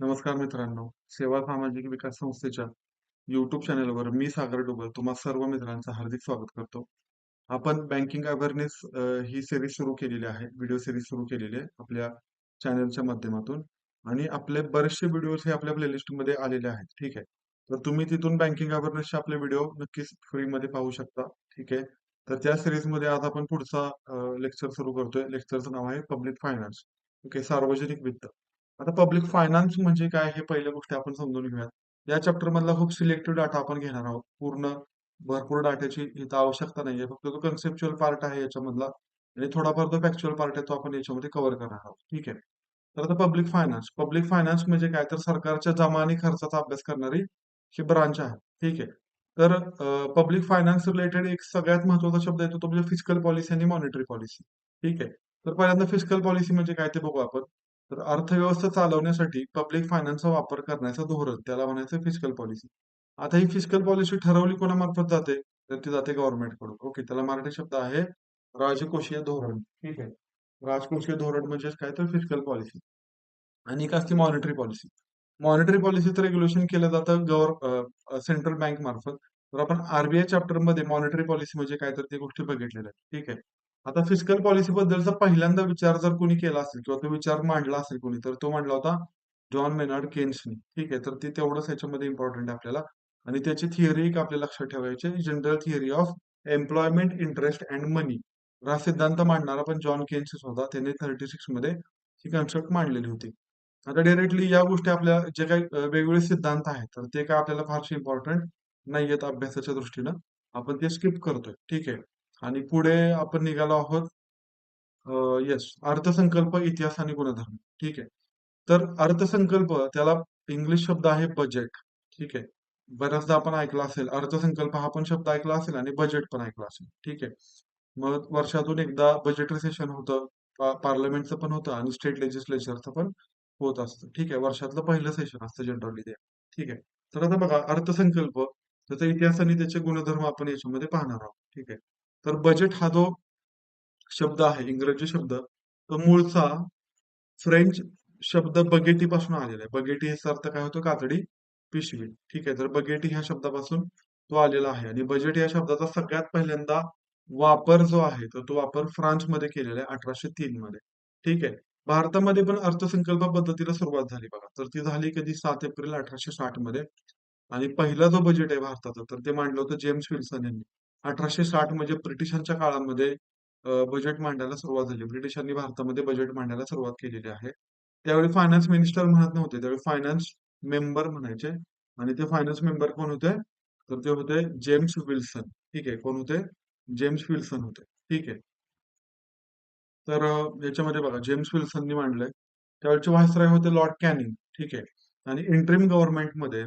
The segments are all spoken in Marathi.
नमस्कार मित्रांनो, सेवा सामाजिक विकास संस्थेच्या युट्यूब चॅनलवर मी सागर डोबल तुम्हा सर्व मित्रांचं हार्दिक स्वागत करतो. आपण बँकिंग अवेअरनेस ही सिरीज सुरू केलेली आहे. व्हिडिओ सिरीज सुरू केलेली आहे आपल्या चॅनलच्या माध्यमातून आणि आपले बरेचसे व्हिडिओज हे आपल्या प्लेलिस्टमध्ये आलेले आहेत. ठीक आहे. तर तुम्ही तिथून बँकिंग अवेअरनेसचे आपले व्हिडिओ नक्कीच फ्रीमध्ये पाहू शकता. ठीक आहे. तर त्या सिरीजमध्ये आज आपण पुढचा लेक्चर सुरू करतोय. लेक्चरचं नाव आहे पब्लिक फायनान्स. ओके, सार्वजनिक वित्त. आता पब्लिक फायनान्स म्हणजे काय हे पहिल्या गोष्टी आपण समजून घेऊयात. या चॅप्टर मधला खूप सिलेक्टिव्ह डाटा आपण घेणार आहोत. पूर्ण भरपूर डाटाची इथं आवश्यकता नाहीये. फक्त तो कन्सेप्च्युअल पार्ट आहे याच्यामधला आणि थोडाफार जो फॅक्च्युअल पार्ट आहे तो आपण याच्यामध्ये कव्हर करणार आहोत. ठीक आहे. तर आता पब्लिक फायनान्स. पब्लिक फायनान्स म्हणजे काय तर सरकारच्या जमा आणि खर्चाचा अभ्यास करणारी ही ब्रांच आहे. ठीक आहे. तर पब्लिक फायनान्स रिलेटेड एक सगळ्यात महत्त्वाचा शब्द येतो तो म्हणजे फिजिकल पॉलिसी आणि मॉनिटरी पॉलिसी. ठीक आहे. तर पहिल्यांदा फिजिकल पॉलिसी म्हणजे काय ते बघू आपण. तर अर्थव्यवस्था चालवण्यासाठी पब्लिक फायनान्सचा वापर करण्याचं धोरण त्याला म्हणायचं फिस्कल पॉलिसी. आता ही फिस्कल पॉलिसी ठरवली कोणामार्फत जाते? तर ती जाते गव्हर्नमेंटकडून. ओके, त्याला मराठी शब्द आहे राजकोषीय धोरण. ठीक आहे. राजकोषीय धोरण म्हणजेच काय तर फिस्कल पॉलिसी. आणि एक असते मॉनिटरी पॉलिसी. मॉनिटरी पॉलिसीचं रेग्युलेशन केलं जातं गव्हर सेंट्रल बँक मार्फत. तर आपण आरबीआय चॅप्टरमध्ये मॉनिटरी पॉलिसी म्हणजे काय तर ते गोष्टी बघितलेल्या आहेत. ठीक आहे. आता फिस्कल पॉलिसी बद्दलचा पहिल्यांदा विचार जर कोणी केला असेल किंवा तो विचार मांडला असेल कोणी तर तो मांडला होता जॉन मेनार्ड केन्सनी. ठीक आहे. तर ते तेवढंच याच्यामध्ये इम्पॉर्टंट आहे आपल्याला आणि त्याची थिअरी एक आपल्या लक्षात ठेवायची general theory of employment interest and money हा सिद्धांत मांडणारा पण जॉन केन्स होता. त्याने थर्टी सिक्समध्ये ही कन्सेप्ट मांडलेली होती. आता डायरेक्टली या गोष्टी आपल्या जे काही वेगवेगळे सिद्धांत आहेत तर ते काय आपल्याला फारसे इम्पॉर्टंट नाही आहेत अभ्यासाच्या दृष्टीनं. आपण ते स्किप करतोय. ठीक आहे. आणि पुढे आपण निघालो आहोत येस अर्थसंकल्प, इतिहास आणि गुणधर्म. ठीक आहे. तर अर्थसंकल्प त्याला इंग्लिश शब्द आहे बजेट. ठीक आहे. बऱ्याचदा आपण ऐकला असेल अर्थसंकल्प हा पण शब्द ऐकला असेल आणि बजेट पण ऐकला असेल. ठीक आहे. मग वर्षातून एकदा बजेटरी सेशन होतं. पार्लमेंटचं पण होतं आणि स्टेट लेजिस्लेचरचं पण होत असतं. ठीक आहे. वर्षातलं पहिलं सेशन असतं जनरली ते. ठीक आहे. तर आता बघा अर्थसंकल्प त्याचा इतिहास आणि त्याचे गुणधर्म आपण याच्यामध्ये पाहणार आहोत. ठीक आहे. तर बजेट हा जो शब्द आहे इंग्रजी शब्द तो मूळचा फ्रेंच शब्द बगेटी पासून आलेला आहे. बगेटी याचा अर्थ काय होतो कातडी पिशवी. ठीक आहे. तर बगेटी ह्या शब्दापासून तो आलेला आहे आणि बजेट या शब्दाचा सगळ्यात पहिल्यांदा वापर जो आहे तर तो वापर फ्रान्समध्ये केलेला आहे अठराशे तीन मध्ये. ठीक आहे. भारतामध्ये पण अर्थसंकल्प पद्धतीला सुरुवात झाली बघा. तर ती झाली कधी सात एप्रिल अठराशे साठमध्ये आणि पहिला जो बजेट आहे भारताचा तर ते मांडलं होतं जेम्स विल्सन यांनी. अठराशे साठ म्हणजे ब्रिटिशांच्या काळामध्ये बजेट मांडायला सुरुवात झाली. ब्रिटिशांनी भारतामध्ये बजेट मांडायला सुरुवात केलेली आहे. त्यावेळी फायनान्स मिनिस्टर म्हणत नव्हते. त्यावेळी फायनान्स मेंबर म्हणायचे आणि ते फायनान्स मेंबर कोण होते? तर ते होते जेम्स विल्सन. ठीक आहे. कोण होते? जेम्स विल्सन होते. ठीक आहे. तर याच्यामध्ये बघा जेम्स विल्सननी मांडलंय. त्यावेळचे व्हाईसरॉय होते लॉर्ड कॅनिंग. ठीक आहे. आणि इंटरिम गव्हर्नमेंटमध्ये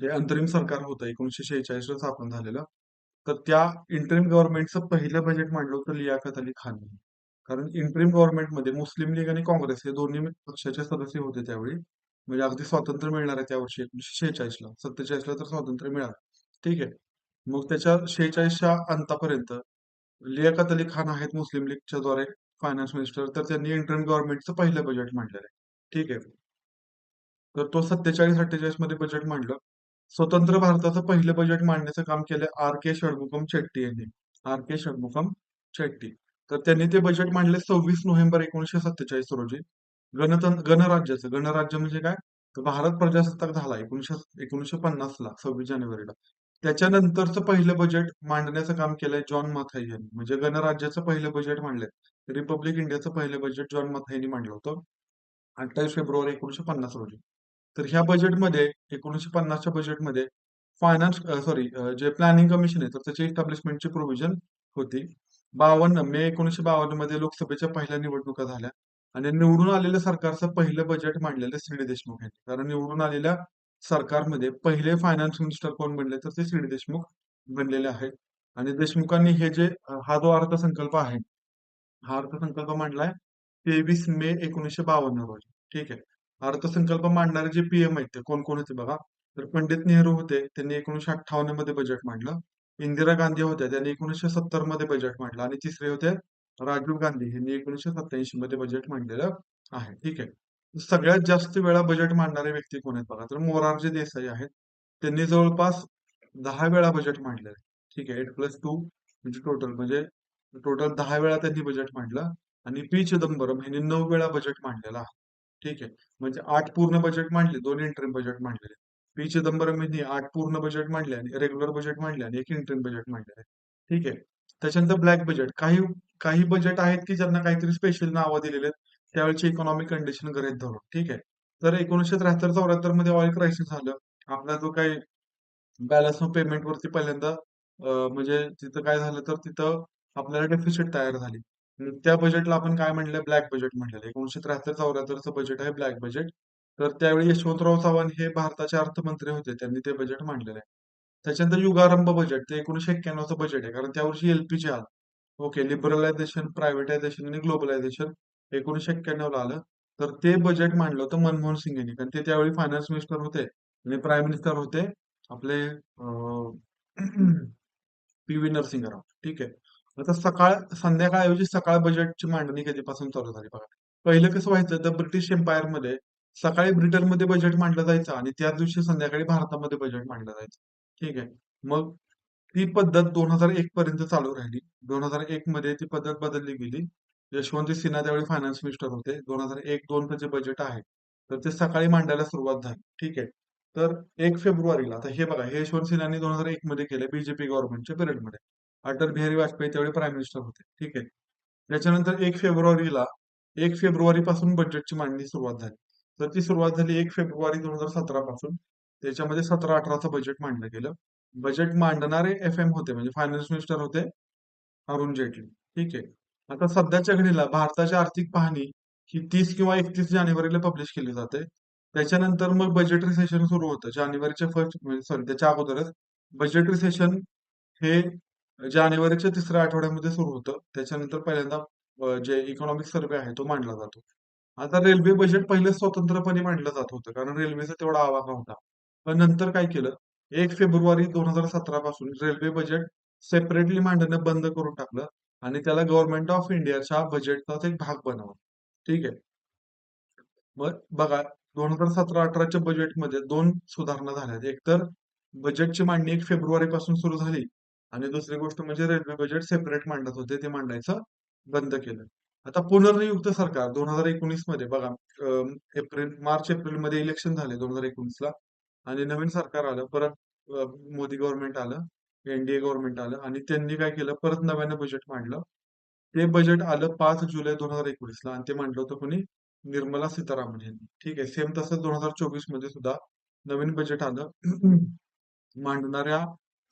जे अंतरिम सरकार होतं एकोणीसशे शेहेचाळीसला स्थापन झालेलं. तर त्या इंटरिम गव्हर्नमेंटचं पहिलं बजेट मांडलं होतं लियाकत अली खानने. कारण इंटरिम गव्हर्नमेंटमध्ये मुस्लिम लीग आणि काँग्रेस हे दोन्ही पक्षाचे सदस्य होते त्यावेळी. म्हणजे अगदी स्वातंत्र्य मिळणार आहे त्या वर्षी एकोणीसशे शेहेचाळीस ला. सत्तेचाळीस ला तर स्वातंत्र्य मिळालं. ठीक आहे. मग त्याच्या शेहेचाळीसच्या अंतापर्यंत लियाकत अली खान आहेत मुस्लिम लीगच्या द्वारे फायनान्स मिनिस्टर तर त्यांनी इंटरिम गव्हर्नमेंटचं पहिलं बजेट मांडलेलं आहे. ठीक आहे. तर तो सत्तेचाळीस अठ्ठेचाळीसमध्ये बजेट मांडलं. स्वतंत्र भारताचं पहिलं बजेट मांडण्याचं काम केलं आर के षडमुखम शेट्टी यांनी. R K Shanmukham Shetty. तर त्यांनी ते बजेट मांडले सव्वीस नोव्हेंबर एकोणीशे सत्तेचाळीस रोजी. गणतंत्र गणराज्याचं गणराज्य म्हणजे काय? तर भारत प्रजासत्ताक झाला एकोणीशे एकोणीशे पन्नास ला सव्वीस जानेवारीला. त्याच्यानंतरचं पहिलं बजेट मांडण्याचं काम केलंय जॉन मथाई यांनी. म्हणजे गणराज्याचं पहिलं बजेट मांडलंय. रिपब्लिक इंडियाचं पहिलं बजेट जॉन मथाईंनी मांडलं होतं. अठ्ठावीस फेब्रुवारी एकोणीशे पन्नास रोजी. तर ह्या बजेटमध्ये एकोणीसशे पन्नासच्या बजेटमध्ये फायनान्स सॉरी जे प्लॅनिंग कमिशन आहे तर त्याची एस्टॅब्लिशमेंटची प्रोव्हिजन होती. बावन्न मे एकोणीसशे बावन्नमध्ये लोकसभेच्या पहिल्या निवडणुका झाल्या आणि निवडून आलेल्या सरकारचं पहिलं बजेट मांडलेलं श्री देशमुख यांनी. कारण निवडून आलेल्या सरकारमध्ये पहिले फायनान्स मिनिस्टर कोण बनले तर ते श्री देशमुख बनलेले आहेत. आणि देशमुखांनी हे जे हा जो अर्थसंकल्प आहे हा अर्थसंकल्प मांडलाय तेवीस मे एकोणीसशे बावन्न रोजी. ठीक आहे. अर्थसंकल्प मांडणारे जे पीएम आहेत ते कोण कोण होते बघा. तर पंडित नेहरू होते. त्यांनी एकोणीशे अठ्ठावन्नमध्ये बजेट मांडलं. इंदिरा गांधी होत्या. त्यांनी एकोणीसशे सत्तरमध्ये बजेट मांडलं आणि तिसरे होते राजीव गांधी यांनी एकोणीसशे सत्याऐंशी मध्ये बजेट मांडलेलं आहे. ठीक आहे. सगळ्यात जास्त वेळा बजेट मांडणारे व्यक्ती कोण आहेत बघा तर मोरारजी देसाई आहेत त्यांनी जवळपास दहा वेळा बजेट मांडलेलं आहे ठीक आहे एट प्लस टू म्हणजे टोटल म्हणजे टोटल दहा वेळा त्यांनी बजेट मांडलं आणि पी चिदंबरम यांनी नऊ वेळा बजेट मांडलेलं आहे ठीक आहे. म्हणजे आठ पूर्ण बजेट मांडले दोन इंटरिम बजेट मांडलेले. पी चिदंबरम यांनी आठ पूर्ण बजेट मांडले आणि रेग्युलर बजेट मांडले आणि एक इंटरिम बजेट मांडले ठीक आहे. त्याच्यानंतर ब्लॅक बजेट काही काही बजेट आहेत की ज्यांना काहीतरी स्पेशल नावं दिलेले आहेत त्यावेळेची इकॉनॉमिक कंडिशन गरज धरून. ठीक आहे. तर एकोणीसशे त्र्याहत्तर चौऱ्याहत्तरमध्ये ऑइल क्रायसिस झालं. आपला जो काही बॅलन्स ऑफ पेमेंट वरती पहिल्यांदा म्हणजे तिथं काय झालं तर तिथं आपल्याला डेफिसिट तयार झाली. त्या बजेटला आपण काय म्हणलं? ब्लॅक बजेट म्हणलेलं एकोणीशे त्र्याहत्तर चौऱ्याहत्तरचं बजेट आहे ब्लॅक बजेट तर त्यावेळी यशवंतराव चव्हाण हे भारताचे अर्थमंत्री होते. त्यांनी ते बजेट मांडलेलं आहे. त्याच्यानंतर युगारंभ बजेट ते एकोणीशे एक्क्याण्णवचं बजेट आहे. कारण त्यावर्षी एलपीजी आलं. ओके लिबरलायझेशन प्रायव्हेटायझेशन आणि ग्लोबलायझेशन एकोणीशे एक्क्याण्णवला आलं. तर ते बजेट मांडलं होतं मनमोहन सिंग यांनी कारण ते त्यावेळी फायनान्स मिनिस्टर होते आणि प्राईम मिनिस्टर होते आपले पी व्ही नरसिंहराव. ठीक आहे. आता सकाळ संध्याकाळऐवजी सकाळ बजेटची मांडणी कधीपासून चालू झाली बघा. पहिलं कसं व्हायचं तर ब्रिटिश एम्पायरमध्ये सकाळी ब्रिटनमध्ये बजेट मांडलं जायचं आणि त्याच दिवशी संध्याकाळी भारतामध्ये बजेट मांडलं जायचं. ठीक आहे. मग ती पद्धत दोन हजार एक पर्यंत चालू राहिली. दोन हजार एक मध्ये ती पद्धत बदलली गेली. यशवंत सिन्हा त्यावेळी फायनान्स मिनिस्टर होते. दोन हजार एक दोन जे बजेट आहे. तर ते सकाळी मांडायला सुरुवात झाली. ठीक आहे. तर एक फेब्रुवारीला आता हे बघा हे यशवंत सिन्हानी दोन हजार एक मध्ये केले बीजेपी गव्हर्नमेंटच्या पिरियडमध्ये अटल बिहारी वाजपेयी त्यावेळी प्राईम मिनिस्टर होते. ठीक आहे. त्याच्यानंतर एक फेब्रुवारीला एक फेब्रुवारी पासून बजेटची मांडणी सुरुवात झाली. तर ती सुरुवात झाली एक फेब्रुवारी दोन हजार सतरा पासून. त्याच्यामध्ये सतरा अठराचं बजेट मांडलं गेलं. बजेट मांडणारे एफ एम होते म्हणजे फायनान्स मिनिस्टर होते अरुण जेटली. ठीक आहे. आता सध्याच्या घडीला भारताची आर्थिक पाहणी ही तीस किंवा एकतीस जानेवारीला पब्लिश केली जाते. त्याच्यानंतर मग बजेट रिसेशन सुरू होतं. जानेवारीच्या फर्स्ट सॉरी त्याच्या अगोदरच बजेट रिसेशन हे जानेवारीच्या तिसऱ्या आठवड्यामध्ये सुरू होतं. त्याच्यानंतर पहिल्यांदा जे इकॉनॉमिक सर्वे आहे तो मांडला जातो. आता रेल्वे बजेट पहिले स्वतंत्रपणे मांडलं जात होतं कारण रेल्वेचा तेवढा आवाका होता. पण नंतर काय केलं? एक फेब्रुवारी दोन हजार सतरा पासून रेल्वे बजेट सेपरेटली मांडणं बंद करून टाकलं आणि त्याला गव्हर्नमेंट ऑफ इंडियाच्या बजेटचाच एक भाग बनवला. ठीक आहे? मग बघा दोन हजार सतरा अठराच्या बजेटमध्ये दोन सुधारणा झाल्या. एक तर बजेटची मांडणी एक फेब्रुवारी पासून सुरू झाली. आणि दुसरी गोष्ट म्हणजे रेल्वे बजेट सेपरेट मांडत होते ते मांडायचं बंद केलं. आता पुनर्नियुक्त सरकार दोन हजार एकोणीसमध्ये बघा एप्रिल मार्च एप्रिलमध्ये इलेक्शन झाले दोन हजार एकोणीस ला. आणि नवीन सरकार आलं परत मोदी गव्हर्नमेंट आलं एनडीए गव्हर्नमेंट आलं आणि त्यांनी काय केलं परत नव्यानं बजेट मांडलं. ते बजेट आलं पाच जुलै दोन हजार एकोणीस ला आणि ते मांडलं होतं कोणी? निर्मला सीतारामन यांनी. ठीक आहे सेम तसं दोन हजार चोवीसमध्ये सुद्धा नवीन बजेट आलं. मांडणाऱ्या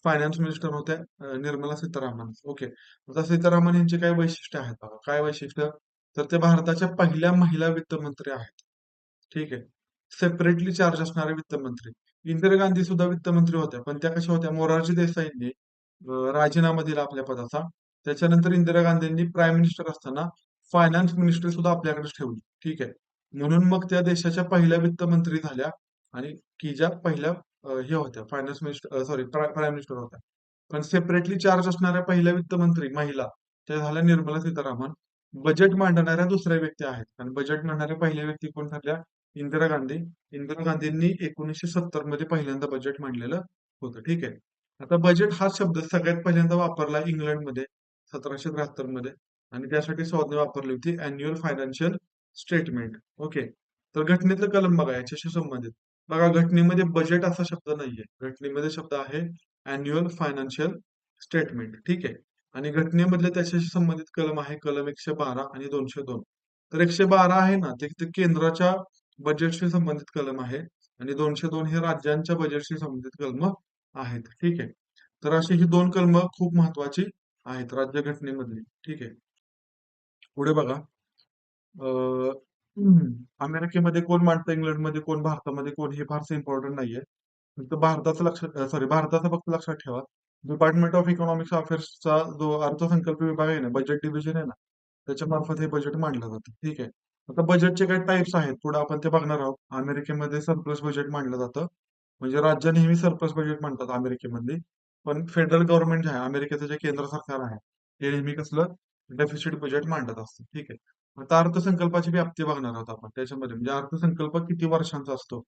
फायनान्स मिनिस्टर होत्या निर्मला सीतारामन. ओके. आता सीतारामन यांची काय वैशिष्ट्य आहेत बघा. काय वैशिष्ट्य? तर ते भारताच्या पहिल्या महिला वित्तमंत्री आहेत. ठीक आहे. सेपरेटली चार्ज असणारे वित्तमंत्री. इंदिरा गांधी सुद्धा वित्तमंत्री होत्या पण त्या कशा होत्या? मोरारजी देसाईंनी राजीनामा दिला आपल्या पदाचा. त्याच्यानंतर इंदिरा गांधींनी प्राईम मिनिस्टर असताना फायनान्स मिनिस्टर सुद्धा आपल्याकडे ठेवली. ठीक आहे. म्हणून मग त्या देशाच्या पहिल्या वित्तमंत्री झाल्या आणि की ज्या पहिल्या हे होत्या finance minister sorry prime minister होत्या. पण सेपरेटली चार्ज असणाऱ्या पहिल्या वित्तमंत्री महिला त्या झाल्या निर्मला सीतारामन. बजेट मांडणाऱ्या दुसऱ्या व्यक्ती आहेत. आणि बजेट मांडणाऱ्या पहिल्या व्यक्ती कोण ठरल्या? इंदिरा गांधी. इंदिरा गांधींनी एकोणीसशे सत्तरमध्ये पहिल्यांदा बजेट मांडलेलं होतं. ठीक आहे? आता बजेट हा शब्द सगळ्यात पहिल्यांदा वापरला इंग्लंडमध्ये सतराशे त्र्याहत्तरमध्ये. आणि त्यासाठी संज्ञा वापरली होती अॅन्युअल फायनान्शियल स्टेटमेंट ओके? तर घटनेतलं कलम बघा याच्याशी संबंधित. बघा घटनेमध्ये बजेट असा शब्द नाहीये. घटनेमध्ये शब्द आहे अॅन्युअल फायनान्शियल स्टेटमेंट ठीक आहे? आणि घटनेमधले त्याच्याशी संबंधित कलम आहे कलम एकशे बारा आणि दोनशे दोन. तर एकशे बारा आहे ना ते केंद्राच्या बजेटशी संबंधित कलम आहे आणि दोनशे दोन हे राज्यांच्या बजेटशी संबंधित कलम आहेत. ठीक आहे? तर अशी ही दोन कलम खूप महत्वाची आहेत राज्य घटनेमधली. ठीक आहे? पुढे बघा. अमेरिकेमध्ये कोण मांडतं? इंग्लंडमध्ये कोण? भारतामध्ये कोण? हे फारसं इम्पॉर्टंट नाहीये. फक्त भारताचं लक्षात सॉरी भारताचं फक्त लक्षात ठेवा. डिपार्टमेंट ऑफ इकॉनॉमिक्स अफेअर्सचा जो अर्थसंकल्प विभाग आहे ना बजेट डिव्हिजन आहे ना त्याच्या मार्फत हे बजेट मांडलं जातं. ठीक आहे? आता बजेटचे काही टाइप्स आहेत? पुढे आपण ते बघणार आहोत. अमेरिकेमध्ये सरप्लस बजेट मांडलं जातं. म्हणजे राज्य नेहमी सरप्लस बजेट मांडतात अमेरिकेमधली. पण फेडरल गव्हर्नमेंट जे आहे अमेरिकेचं जे केंद्र सरकार आहे ते नेहमी कसलं? डेफिसिट बजेट मांडत असतं. ठीक आहे? आता अर्थसंकल्पाची व्याप्ती बघणार आहोत आपण त्याच्यामध्ये. म्हणजे अर्थसंकल्प किती वर्षांचा असतो?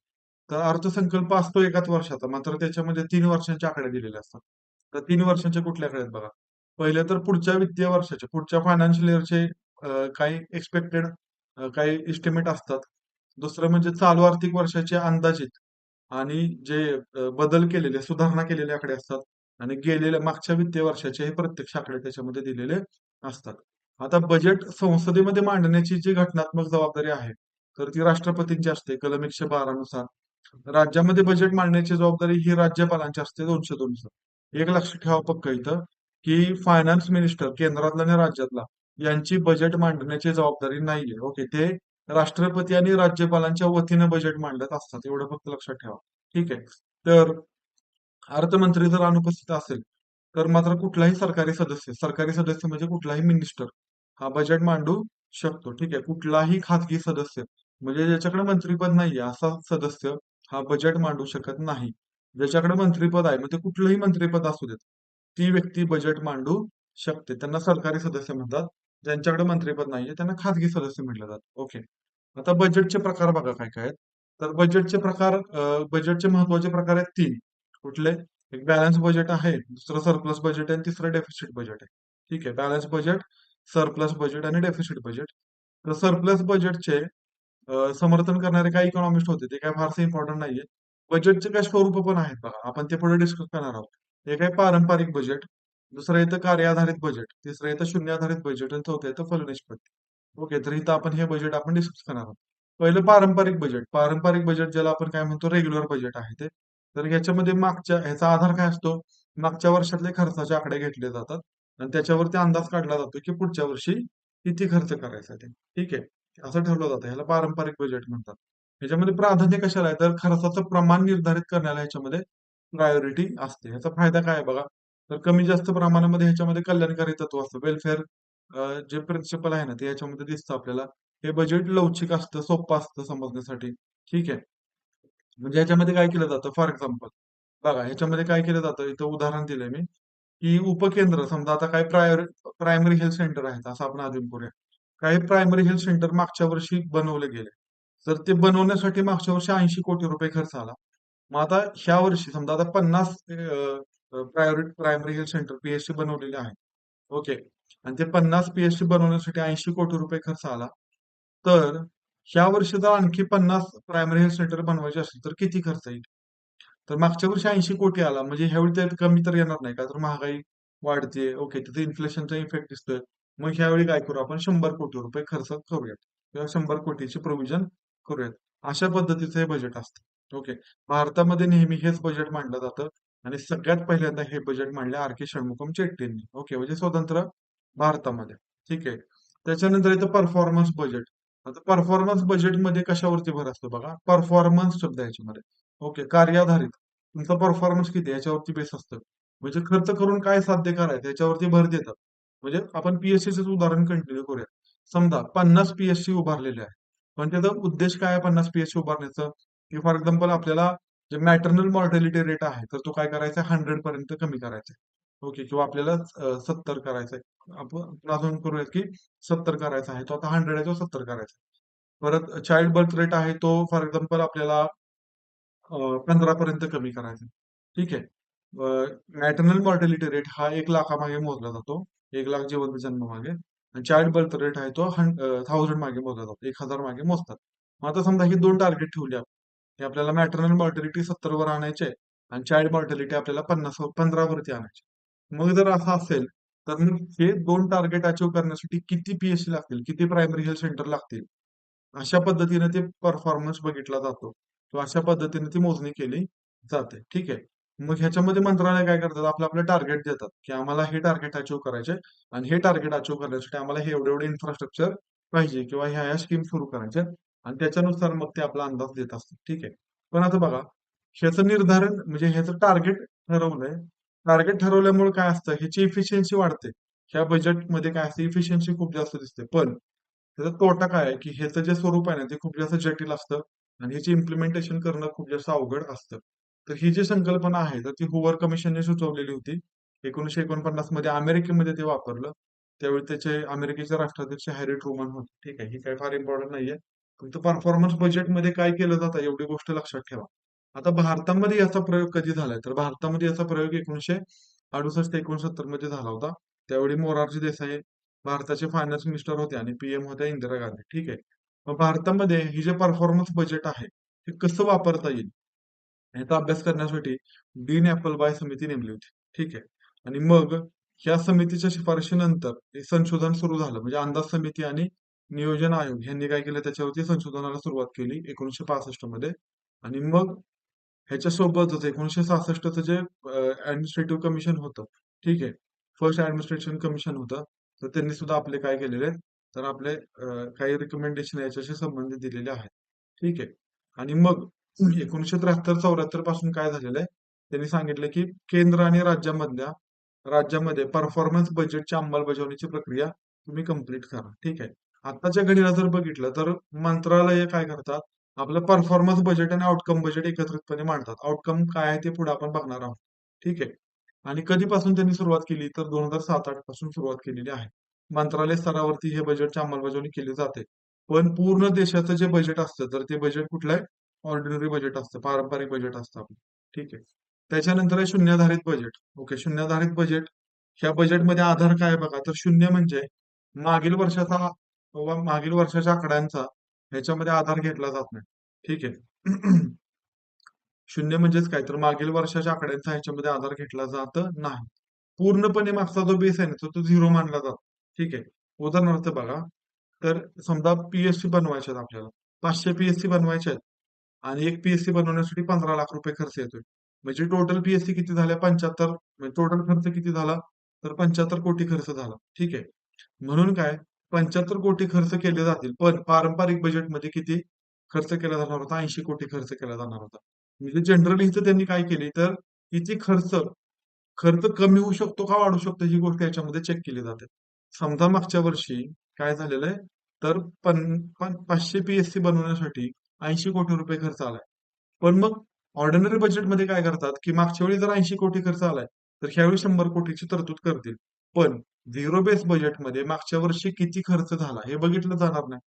तर अर्थसंकल्प असतो एकाच वर्षाचा मात्र त्याच्यामध्ये तीन वर्षांचे आकडे दिलेले असतात. तर तीन वर्षांचे कुठल्या आकड्यात बघा? पहिले तर पुढच्या वित्तीय वर्षाचे पुढच्या फायनान्शियल इयरचे काही एक्सपेक्टेड काही एस्टिमेट असतात. दुसरं म्हणजे चालू आर्थिक वर्षाचे अंदाजित आणि जे बदल केलेले सुधारणा केलेले आकडे असतात. आणि गेलेल्या मागच्या वित्तीय वर्षाचे हे प्रत्यक्ष आकडे त्याच्यामध्ये दिलेले असतात. आता बजेट संसदेमध्ये मांडण्याची जी घटनात्मक जबाबदारी आहे तर ती राष्ट्रपतींची असते. कलम एकशे बारा नुसार. राज्यामध्ये बजेट मांडण्याची जबाबदारी ही राज्यपालांची असते दोनशे दोनशे एक लक्षात ठेवा पक्क इथं की फायनान्स मिनिस्टर केंद्रातला आणि राज्यातला यांची बजेट मांडण्याची जबाबदारी नाहीये. ओके ते राष्ट्रपती आणि राज्यपालांच्या वतीने बजेट मांडत असतात एवढं फक्त लक्षात ठेवा. ठीक आहे. तर अर्थमंत्री जर अनुपस्थित असेल तर मात्र कुठलाही सरकारी सदस्य सरकारी सदस्य म्हणजे कुठलाही मिनिस्टर हा बजेट मांडू शकतो. ठीक आहे. कुठलाही खाजगी सदस्य म्हणजे ज्याच्याकडे मंत्रीपद नाहीये असा सदस्य हा बजेट मांडू शकत नाही. ज्याच्याकडे मंत्रीपद आहे म्हणजे कुठलंही मंत्रीपद असू देत ती व्यक्ती बजेट मांडू शकते. त्यांना सरकारी सदस्य म्हणतात ज्यांच्याकडे मंत्रीपद नाहीये त्यांना खाजगी सदस्य म्हटलं जात ओके. आता बजेटचे प्रकार बघा काय काय आहेत. तर बजेटचे प्रकार बजेटचे महत्त्वाचे प्रकार आहेत तीन. कुठले? एक बॅलन्स बजेट आहे दुसरं सरप्लस बजेट आहे आणि तिसरं डेफिसिट बजेट आहे. ठीक आहे. बॅलन्स बजेट सरप्लस बजेट आणि डेफिसिट बजेट तर सरप्लस बजेटचे समर्थन करणारे काही इकॉनॉमिस्ट होते ते काय फारसे इम्पॉर्टंट नाहीये. बजेटचे काय स्वरूप पण आहेत बघा आपण ते पुढे डिस्कस करणार आहोत. एक आहे पारंपरिक बजेट दुसरं येतं कार्य आधारित बजेट तिसरं येतं शून्य आधारित बजेट आणि चौथं येतं फलनिष्पत्ती ओके तर इथं आपण हे बजेट आपण डिस्कस करणार आहोत. पहिलं पारंपरिक बजेट पारंपरिक बजेट ज्याला आपण काय म्हणतो रेग्युलर बजेट आहे ते. तर ह्याच्यामध्ये मागच्या ह्याचा आधार काय असतो? मागच्या वर्षातले खर्चाचे आकडे घेतले जातात. आणि त्याच्यावरती अंदाज काढला जातो की पुढच्या वर्षी किती खर्च करायचा ते. ठीक आहे? असं ठरवलं जातं. ह्याला पारंपरिक बजेट म्हणतात. ह्याच्यामध्ये प्राधान्य कशाला आहे? तर खर्चाचं प्रमाण निर्धारित करण्याला ह्याच्यामध्ये प्रायोरिटी असते. ह्याचा फायदा काय आहे बघा? तर कमी जास्त प्रमाणामध्ये ह्याच्यामध्ये कल्याणकारी तत्व असतं. वेलफेअर जे प्रिन्सिपल आहे ना ते याच्यामध्ये दिसतं आपल्याला. हे बजेट लवचिक असतं सोपं असतं समजण्यासाठी. ठीक आहे? म्हणजे ह्याच्यामध्ये काय केलं जातं? फॉर एक्झाम्पल बघा ह्याच्यामध्ये काय केलं जातं? इथं उदाहरण दिलंय मी. की उपकेंद्र समजा आता काही प्रायर प्रायमरी हेल्थ सेंटर आहेत असं आपण अजून करूया. काही प्रायमरी हेल्थ सेंटर मागच्या वर्षी बनवले गेले. तर ते बनवण्यासाठी मागच्या वर्षी ऐंशी कोटी रुपये खर्च आला. मग आता ह्या वर्षी समजा आता पन्नास प्रायोरिट प्रायमरी हेल्थ सेंटर पीएचसी बनवलेले आहेत. ओके. आणि ते पन्नास पीएचसी बनवण्यासाठी ऐंशी कोटी रुपये खर्च आला. तर ह्या वर्षी जर आणखी पन्नास प्रायमरी हेल्थ सेंटर बनवायचे असतील तर किती खर्च येईल? तर मागच्या वर्षी ऐंशी कोटी आला. म्हणजे ह्यावेळी त्यात कमी तर येणार नाही का? तर महागाई वाढते. ओके तिथे इन्फ्लेशनचा इफेक्ट दिसतोय. मग ह्यावेळी काय करू आपण? शंभर कोटी रुपये खर्च करूयात. किंवा शंभर कोटीचे प्रोव्हिजन करूयात. अशा पद्धतीचं हे बजेट असतं. ओके भारतामध्ये नेहमी हेच बजेट मांडलं जातं. आणि सगळ्यात पहिल्यांदा हे बजेट मांडले आर के षण्मुखम चेट्टींनी. ओके म्हणजे स्वतंत्र भारतामध्ये. ठीक आहे. त्याच्यानंतर येतं परफॉर्मन्स बजेट आता परफॉर्मन्स बजेटमध्ये कशावरती भर असतो बघा? परफॉर्मन्स शब्द याच्यामध्ये. ओके कार्याधारित. तुमचा परफॉर्मन्स किती याच्यावरती बेस असतं. म्हणजे खर्च करून काय साध्य करायचं? याच्यावरती भर देतात. म्हणजे आपण पीएससीच उदाहरण कंटिन्यू करूया. समजा पन्नास पीएससी उभारलेले आहे पण त्याचा उद्देश काय आहे पन्नास पीएससी उभारण्याचं? की फॉर एक्झाम्पल आपल्याला जे मॅटर्नल मॉर्टॅलिटी रेट आहे तर तो काय करायचा हंड्रेड पर्यंत कमी करायचा ओके किंवा आपल्याला सत्तर करायचा आहे. आपण अजून करूयात की सत्तर करायचा आहे. तो आता हंड्रेड आहे तो सत्तर करायचा आहे. परत चाइल्ड बर्थ रेट आहे तो फॉर एक्झाम्पल आपल्याला पंधरा पर्यंत कमी करायचं. ठीक आहे? मॅटर्नल मॉर्टॅलिटी रेट हा एक लाखामागे मोजला जातो. एक लाख जिवंत जन्म मागे आणि चाइल्ड बर्थ रेट आहे तो थाउजंड मागे मोजला जातो. एक हजार मागे मोजतात. मग आता समजा ही दोन टार्गेट ठेवली हे आपल्याला मॅटर्नल मॉर्टॅलिटी सत्तर वर आणायचे आणि चाइल्ड मॉर्टॅलिटी आपल्याला पन्नास पंधरा वरती आणायची मग जर असं असेल तर मग हे दोन टार्गेट अचीव्ह करण्यासाठी किती पीएचसी लागतील? किती प्रायमरी हेल्थ सेंटर लागतील? अशा पद्धतीने ते परफॉर्मन्स बघितला जातो. तो अशा पद्धतीने ती मोजणी केली जाते. ठीक आहे? मग ह्याच्यामध्ये मंत्रालय काय करतात? आपलं आपलं टार्गेट देतात की आम्हाला हे टार्गेट अचीव्ह करायचे आणि हे टार्गेट अचीव्ह करण्यासाठी आम्हाला हे एवढे एवढे इन्फ्रास्ट्रक्चर पाहिजे किंवा ह्या ह्या स्कीम सुरू करायच्या आणि त्याच्यानुसार मग ते आपला अंदाज देत असतात. ठीक आहे? पण आता बघा ह्याचं निर्धारण म्हणजे ह्याचं टार्गेट ठरवलंय. टार्गेट ठरवल्यामुळे काय असतं? ह्याची इफिशियन्सी वाढते. ह्या बजेटमध्ये काय असते? इफिशियन्सी खूप जास्त दिसते. पण त्याचा तोटा काय आहे? की ह्याचं जे स्वरूप आहे ना ते खूप जास्त जटिल असतं. आणि ह्याची इम्प्लिमेंटेशन करणं खूप जास्त अवघड असतं. तर ही जी संकल्पना आहे तर ती हुवर कमिशनने सुचवलेली होती. एकोणीशे एकोणपन्नासमध्ये अमेरिकेमध्ये ते वापरलं. त्यावेळी त्याचे अमेरिकेचे राष्ट्राध्यक्ष हॅरी ट्रुमन होते. ठीक आहे ही काही फार इम्पॉर्टंट नाहीये. फक्त परफॉर्मन्स बजेटमध्ये काय केलं जातं एवढी गोष्ट लक्षात ठेवा. आता भारतामध्ये याचा प्रयोग कधी झालाय? तर भारतामध्ये याचा प्रयोग एकोणीशे अडुसष्ट एकोणसत्तरमध्ये झाला होता. त्यावेळी मोरारजी देसाई भारताचे फायनान्स मिनिस्टर होते आणि पीएम होत्या इंदिरा गांधी. ठीक आहे. भारतामध्ये हे जे परफॉर्मन्स बजेट आहे हे कसं वापरता येईल? याचा अभ्यास करण्यासाठी डीन ऍपलबाय समिती नेमली होती. ठीक आहे. आणि मग या समितीच्या शिफारशीनंतर हे संशोधन सुरू झालं. म्हणजे अंदाज समिती आणि नियोजन आयोग यांनी काय केलं? त्याच्यावरती संशोधनाला सुरुवात केली एकोणीशे पासष्टमध्ये. आणि मग ह्याच्या सोबतच एकोणीशे सहासष्टचं जे ऍडमिनिस्ट्रेटिव्ह कमिशन होतं. ठीक आहे. फर्स्ट ऍडमिनिस्ट्रेशन कमिशन होतं. तर त्यांनी सुद्धा आपले काय केलेले? तर आपले काही रिकमेंडेशन याच्याशी संबंधित दिलेले आहेत. ठीक आहे. आणि मग एकोणीशे त्र्याहत्तर चौऱ्याहत्तरपासून काय झालेलं आहे? त्यांनी सांगितलं की केंद्र आणि राज्यामधल्या राज्यामध्ये परफॉर्मन्स बजेटच्या अंमलबजावणीची प्रक्रिया तुम्ही कंप्लीट करा. ठीक आहे. आताच्या घडीला जर बघितलं तर मंत्रालय काय करतात? आपलं परफॉर्मन्स बजेट आणि आउटकम बजेट एकत्रितपणे मांडतात. आउटकम काय आहे ते पुढे आपण बघणार आहोत. ठीक आहे. आणि कधीपासून त्यांनी सुरुवात केली? तर दोन हजार सात आठपासून सुरुवात केलेली आहे. मंत्रालय स्तरावरती हे बजेटची अंमलबजावणी केली जाते. पण पूर्ण देशाचं जे बजेट असतं तर ते बजेट कुठलं आहे ऑर्डिनरी बजेट असतं पारंपरिक बजेट असतं आपलं. ठीक आहे. त्याच्यानंतर आहे शून्याधारित बजेट ओके शून्याधारित बजेट ह्या बजेटमध्ये आधार काय बघा? तर शून्य म्हणजे मागील वर्षाचा मागील वर्षाच्या आकड्यांचा ह्याच्यामध्ये आधार घेतला जात नाही. ठीक आहे. शून्य म्हणजेच काय? तर मागील वर्षाच्या आकड्यांचा ह्याच्यामध्ये आधार घेतला जात नाही. पूर्णपणे मागचा जो बेस आहे ना तो झिरो मानला जातो. ठीक आहे. उदाहरणार्थ बघा तर समजा पीएससी बनवायचे आहेत आपल्याला. पाचशे पीएससी बनवायचे आहेत. आणि एक पीएससी बनवण्यासाठी पंधरा लाख रुपये खर्च येतोय. म्हणजे टोटल पीएससी किती झाल्या पंच्याहत्तर. म्हणजे टोटल खर्च किती झाला? तर पंच्याहत्तर कोटी खर्च झाला. ठीक आहे. म्हणून काय? पंच्याहत्तर कोटी खर्च केले जातील. पण पारंपरिक बजेटमध्ये किती खर्च केला जाणार होता? ऐंशी कोटी खर्च केला जाणार होता. म्हणजे जनरली इथं त्यांनी काय केली? तर किती खर्च खर्च कमी होऊ शकतो का? वाढू शकतो? ही गोष्ट याच्यामध्ये चेक केली जाते. समजा मागच्या वर्षी काय झालेलं आहे? तर पन पन- पाचशे पीएससी बनवण्यासाठी ऐंशी कोटी रुपये खर्च आलाय. पण मग ऑर्डिनरी बजेटमध्ये काय करतात? की मागच्या वेळी जर ऐंशी कोटी खर्च आलाय तर ह्यावेळी शंभर कोटीची तरतूद करतील. पण झिरो बेस बजेटमध्ये मागच्या वर्षी किती खर्च झाला हे बघितलं जाणार नाही.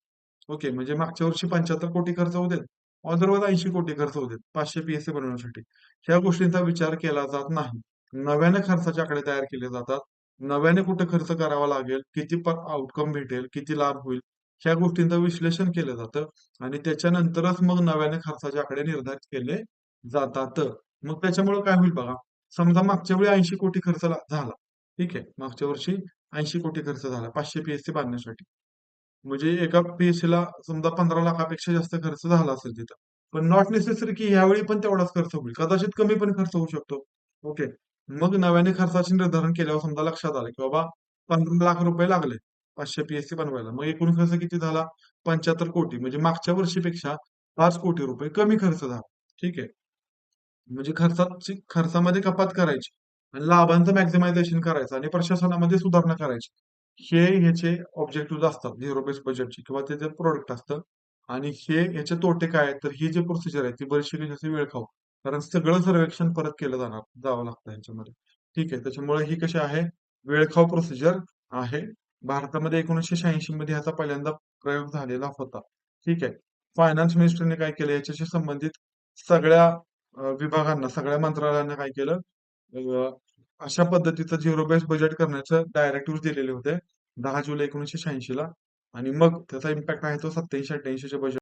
ओके म्हणजे मागच्या वर्षी पंच्याहत्तर कोटी खर्च होते अदरवाईज ऐंशी कोटी खर्च होते पाचशे पीएससी बनवण्यासाठी. ह्या गोष्टींचा विचार केला जात नाही. नव्याने खर्चाचे आकडे तयार केले जातात. नव्याने कुठे खर्च करावा लागेल किती आउटकम भेटेल किती लाभ होईल ह्या गोष्टींचं विश्लेषण केलं जातं. आणि त्याच्यानंतरच मग नव्याने खर्चाचे आकडे निर्धारित केले जातात. मग त्याच्यामुळे काय होईल बघा समजा मागच्या वेळी ऐंशी कोटी खर्च झाला. ठीक आहे मागच्या वर्षी ऐंशी कोटी खर्च झाला पाचशे पीएससी बांधण्यासाठी. म्हणजे एका पीएससी ला समजा पंधरा लाखापेक्षा जास्त खर्च झाला असेल तिथं. पण नॉट नेसेसरी की ह्यावेळी पण तेवढाच खर्च होईल. कदाचित कमी पण खर्च होऊ शकतो. ओके. मग नव्याने खर्चाचे निर्धारण केल्यावर समजा लक्षात आलं की बाबा पंधरा लाख रुपये लागले पाचशे पीएससी बनवायला. मग एकूण खर्च किती झाला? पंच्याहत्तर कोटी. म्हणजे मागच्या वर्षीपेक्षा पाच कोटी रुपये कमी खर्च झाला. ठीक आहे. म्हणजे खर्चाची खर्चामध्ये कपात करायची आणि लाभांचं मॅक्झिमायझेशन करायचं आणि प्रशासनामध्ये सुधारणा करायची. हे ह्याचे ऑब्जेक्टिव्ह असतात. झिरो बेस बजेटचे किंवा ते जे प्रोडक्ट असतं आणि हे ह्याचे तोटे काय आहेत? तर ही जी प्रोसिजर आहे ती बरीचशी वेळ खाऊ. कारण सगळं सर्वेक्षण परत केलं जाणार जावं लागतं ह्याच्यामध्ये. ठीक आहे त्याच्यामुळे ही कशी आहे वेळखाव प्रोसिजर आहे. भारतामध्ये एकोणीसशे शहाऐंशी मध्ये ह्याचा पहिल्यांदा प्रयोग झालेला होता. ठीक आहे फायनान्स मिनिस्टरने काय केलं याच्याशी संबंधित सगळ्या विभागांना सगळ्या मंत्रालयांना काय केलं अशा पद्धतीचं झिरो बेस बजेट करण्याचं डायरेक्टिव्ह दिलेले होते. दहा जुलै एकोणीसशे शहाऐंशी ला आणि मग त्याचा इम्पॅक्ट आहे तो सत्याऐंशी अठ्ठ्याऐंशीच्या बजेट